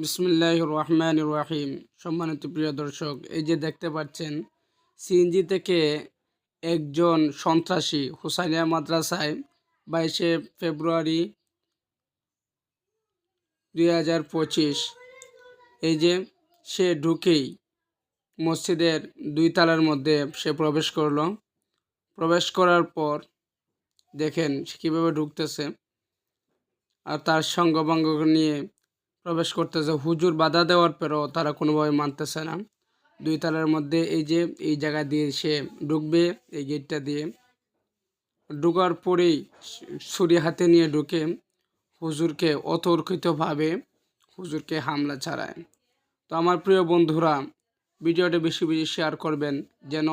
বিসমুল্লাহ রহমান রাহিম সম্মানিত প্রিয় দর্শক, এই যে দেখতে পাচ্ছেন সিএনজি থেকে একজন সন্ত্রাসী হুসাইনিয়া মাদ্রাসায় বাইশে ফেব্রুয়ারি দুই হাজার পঁচিশ, এই যে সে ঢুকেই মসজিদের দুই তালার মধ্যে সে প্রবেশ করল। প্রবেশ করার পর দেখেন সে কীভাবে ঢুকতেছে। আর তার সঙ্গভঙ্গ নিয়ে প্রবেশ করতেছে। হুজুর বাধা দেওয়ার পরও তারা কোনোভাবে মানতেছে না। দুই তালার মধ্যে এই যে এই জায়গা দিয়ে সে ঢুকবে, এই গেটটা দিয়ে। ঢুকার পরেই ছুরি হাতে নিয়ে ঢুকে হুজুরকে অতর্কিতভাবে হুজুরকে হামলা ছাড়ায় তো আমার প্রিয় বন্ধুরা, ভিডিওটা বেশি বেশি শেয়ার করবেন যেন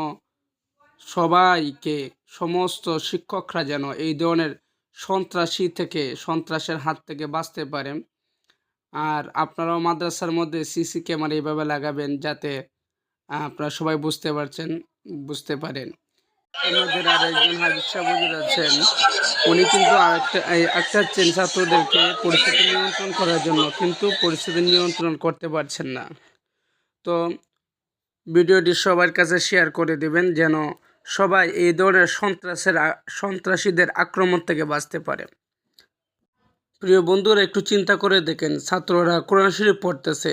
সবাইকে, সমস্ত শিক্ষকরা যেন এই ধরনের সন্ত্রাসী থেকে, সন্ত্রাসের হাত থেকে বাঁচতে পারে। আর আপনারাও মাদ্রাসার মধ্যে সিসি ক্যামেরা এইভাবে লাগাবেন যাতে আপনারা সবাই বুঝতে পারছেন, বুঝতে পারেন। আমাদের আর একজন আছেন। উনি কিন্তু আরেকটা আটকাচ্ছেন ছাত্রদেরকে পরিস্থিতি নিয়ন্ত্রণ করার জন্য, কিন্তু পরিস্থিতি নিয়ন্ত্রণ করতে পারছেন না। তো ভিডিওটি সবার কাছে শেয়ার করে দেবেন, যেন সবাই এই ধরনের সন্ত্রাসের সন্ত্রাসীদের আক্রমণ থেকে বাঁচতে পারে। প্রিয় বন্ধুরা, একটু চিন্তা করে দেখেন, ছাত্ররা কোরআন শরীফ পড়তেছে।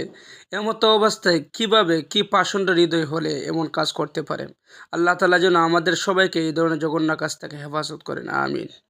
এমতো অবস্থায় কীভাবে কি পাষণ্ড হৃদয় হলে এমন কাজ করতে পারে? আল্লাহ তালা যেন আমাদের সবাইকে এই ধরনের জঘন্য কাজ থেকে হেফাজত করেন, আমিন।